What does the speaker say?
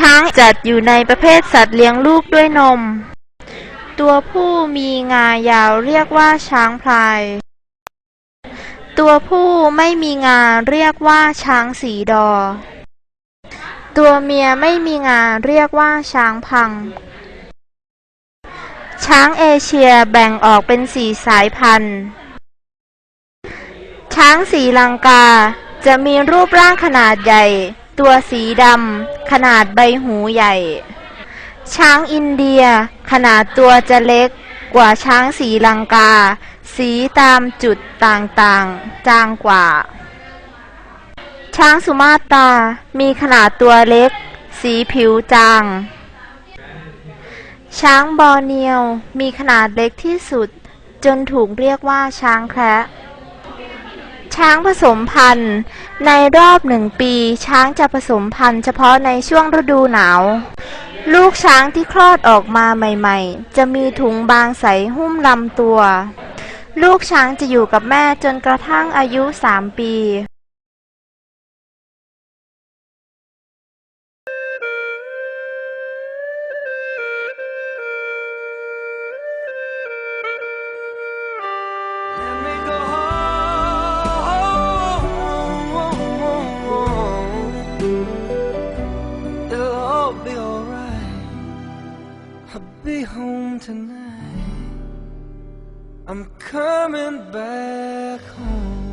ช้างจัดอยู่ในประเภทสัตว์เลี้ยงลูกด้วยนม ตัวผู้มีงายาวเรียกว่าช้างพลาย ตัวผู้ไม่มีงาเรียกว่าช้างสีดอ ตัวเมียไม่มีงาเรียกว่าช้างพัง ช้างเอเชียแบ่งออกเป็นสี่สายพันธุ์ ช้างสีลังกาจะมีรูปร่างขนาดใหญ่ ตัวสีดำขนาดใบหูใหญ่ ช้างอินเดีย ขนาดตัวจะเล็กกว่าช้างสีลังกา สีตามจุดต่างๆ จางกว่า ช้างสุมาตรามีขนาดตัวเล็ก สีผิวจาง ช้างบอร์เนียว มีขนาดเล็กที่สุด จนถูกเรียกว่าช้างแคระ ช้างผสมพันธุ์ ในรอบหนึ่งปี ช้างจะผสมพันธุ์เฉพาะในช่วงฤดูหนาว ลูกช้างที่คลอดออกมาใหม่ๆ จะมีถุงบางใสหุ้มลำตัว ลูกช้างจะอยู่กับแม่จนกระทั่งอายุสามปี It'll be alright. I'll be home tonight. I'm coming back home.